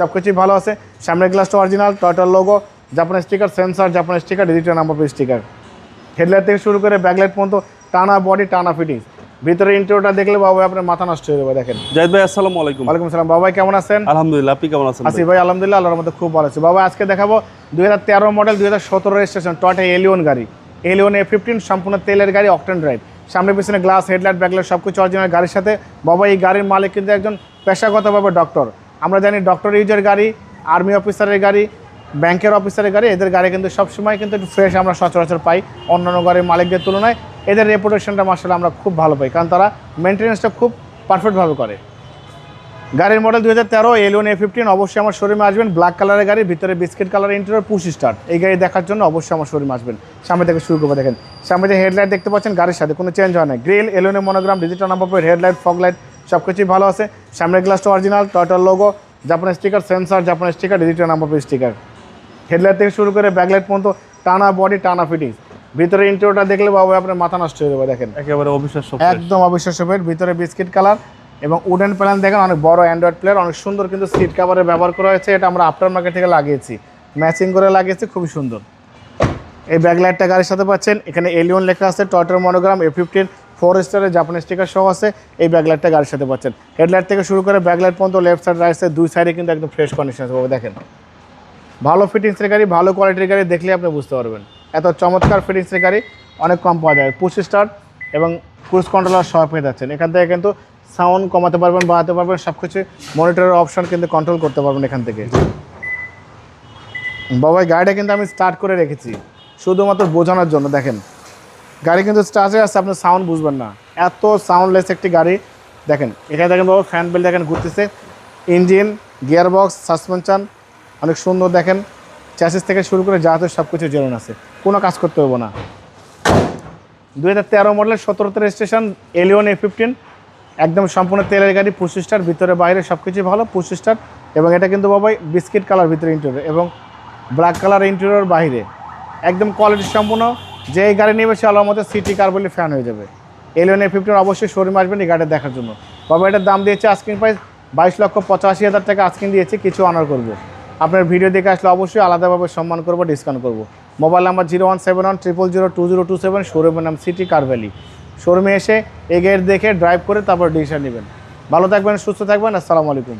সব কিছুই ভালো আছে। সামনের গ্লাসটা অরিজিনাল টয়টার লোগো জাপানের স্টিকার সেন্সার জাপানের sticker digital number plate sticker headlight থেকে শুরু করে ব্যাকলাইট পর্যন্ত টানা বডি টানা ফিটিংস ভিতরে ইন্টারভিউটা দেখলে বাবা আপনার মাথা নষ্ট হয়ে যাবে দেখেন। জাহিদ ভাই আসসালামু আলাইকুম। ওয়ালাইকুম সালাম। বাবাই কেমন আছেন? আলহামদুলিল্লাহ আপনি কেমন আছেন আসি ভাই? আলহামদুলিল্লাহ আল্লাহর মধ্যে খুব ভালো আছে। বাবা আজকে দেখাবো দুই হাজার তেরো মডেল দুই হাজার সতেরো রেজিস্ট্রেশন টয়টা এলিয়ন গাড়ি। এলিয়ন এ ফিফটিন সম্পূর্ণ তেলের গাড়ি অকটেন ড্রাইভ সামনে পিছনে গ্লাস হেডলাইট ব্যাকলাইট সব কিছু অরিজিনাল গাড়ির সাথে। বাবা এই গাড়ির মালিক কিন্তু একজন পেশাগতভাবে ডক্টর আমরা জানি ডক্টর ইউজের গাড়ি আর্মি অফিসারের গাড়ি ব্যাংকের অফিসারের গাড়ি, এদের গাড়ি কিন্তু সবসময় কিন্তু একটু ফ্রেশ আমরা সচরাচর পাই অন্যান্য গাড়ির মালিকদের তুলনায়। এদের রেপুটেশনটা মার্শাল আমরা খুব ভালো পাই, কারণ তারা মেনটেন্যান্সটা খুব পারফেক্টভাবে করে। গাড়ির মডেল দু হাজার তেরো এলিয়ন এ ফিফটিন অবশ্যই আমার শোরুমে আসবেন। ব্ল্যাক কালারের গাড়ি, ভিতরে biscuit colour interior push start এই গাড়ি দেখার জন্য অবশ্যই আমার শোরুমে আসবেন। সামনে থেকে শুরু করে দেখেন। সামনে যে হেডলাইট দেখতে পাচ্ছেন, গাড়ির সাথে কোনো চেঞ্জ হয় না। Grill এলিয়নের monogram digital number headlight fog light সব কিছুই ভালো আছে। সামনের গ্লাসটা অরিজিনাল টয়টার লোগো জাপানের স্টিকার সেন্সার জাপানের sticker digital number sticker headlight থেকে শুরু করে ব্যাকলাইট পর্যন্ত টানা বডি টানা ফিটিংস ভিতরে ইন্টারিয়রটা দেখলে বাবু আপনার মাথা নষ্ট হয়ে যাবে দেখেন। একেবারে অবিশ্বাস্য একদম অবিশ্বাস্য বেড ভিতরে বিস্কিট কালার এবং উডেন প্যানেল দেখেন অনেক বড় অ্যান্ড্রয়েড প্লেয়ার অনেক সুন্দর কিন্তু সিট কাভারে ব্যবহার করা হয়েছে এটা আমরা আফটার মার্কেট থেকে লাগিয়েছি। ম্যাচিং করে লাগিয়েছি খুবই সুন্দর। এই ব্যাকলাইটটা গাড়ির সাথে পাচ্ছেন এখানে এলিয়ন লেখা আছে টয়টার মনোগ্রাম এ ফিফটিন ফোর স্টারের জাপানি স্টিকার সহ আছে। এই ব্যাকলাইটটা গাড়ির সাথে পাচ্ছেন। হেডলাইট থেকে শুরু করে ব্যাকলাইট পর্যন্ত লেফট সাইড রাইট সাইড দুই সাইডে কিন্তু একদম ফ্রেশ কন্ডিশন আছে। দেখেন। ভালো ফিটিংসের গাড়ি, ভালো কোয়ালিটির গাড়ি দেখলে আপনি বুঝতে পারবেন। এত চমৎকার ফিটিংসের গাড়ি অনেক কম পাওয়া যায়। পুশ স্টার্ট এবং ক্রুজ কন্ট্রোলার সহ পেয়ে যাচ্ছেন। এখান থেকে কিন্তু সাউন্ড কমাতে পারবেন, বাড়াতে পারবেন সব কিছু মনিটরের অপশন কিন্তু কন্ট্রোল করতে পারবেন এখান থেকে। বাবাই গাড়িটা কিন্তু আমি স্টার্ট করে রেখেছি। শুধুমাত্র বোঝানোর জন্য, দেখেন। গাড়ি কিন্তু স্টার্টে আসছে আপনি সাউন্ড বুঝবেন না। এত সাউন্ডলেস একটি গাড়ি। দেখেন, এখানে দেখেন বাবা ফ্যান বেল দেখেন ঘুরতেছে। ইঞ্জিন গিয়ার বক্স সাসপেনশন অনেক সুন্দর দেখেন। চ্যাসিস থেকে শুরু করে যা সব কিছু জেরন আছে। কোনো কাজ করতে হবে না। দুই হাজার তেরো মডেলের সতেরোতে রেজিস্ট্রেশন এলিওন এ ফিফটিন একদম সম্পূর্ণ তেলের গাড়ি পুশিস্টার ভিতরে বাইরে সব কিছুই ভালো পুশিস্টার এবং এটা কিন্তু বাবাই বিস্কিট কালার ভিতরে ইন্টেরিয়র এবং ব্ল্যাক কালার ইন্টেরিয়র বাইরে। একদম কোয়ালিটি সম্পূর্ণ। যে এই গাড়ি নেবে সে আলোর মধ্যে সিটি বলে ফ্যান হয়ে যাবে। এলিয়ন এ ফিফটিন অবশ্যই শোরুমে আসবেন এই গাড়িটা দেখার জন্য। বাবা, এটার দাম দিয়েছে আস্কিং প্রাইস বাইশ লক্ষ পঁচাশি হাজার টাকা আস্কিং দিয়েছে, কিছু অনার করব। আপনার ভিডিও দেখে আসলে অবশ্যই আলাদাভাবে সম্মান করব ডিসকাউন্ট করব। Mobile number zero one seven one triple zero two zero two seven শোরুমের নাম সিটি কার ভ্যালি শোরুমে এসে এই গেট দেখে ড্রাইভ করে তারপর ডিসিশন নেবেন। ভালো থাকবেন, সুস্থ থাকবেন, আসসালামু আলাইকুম।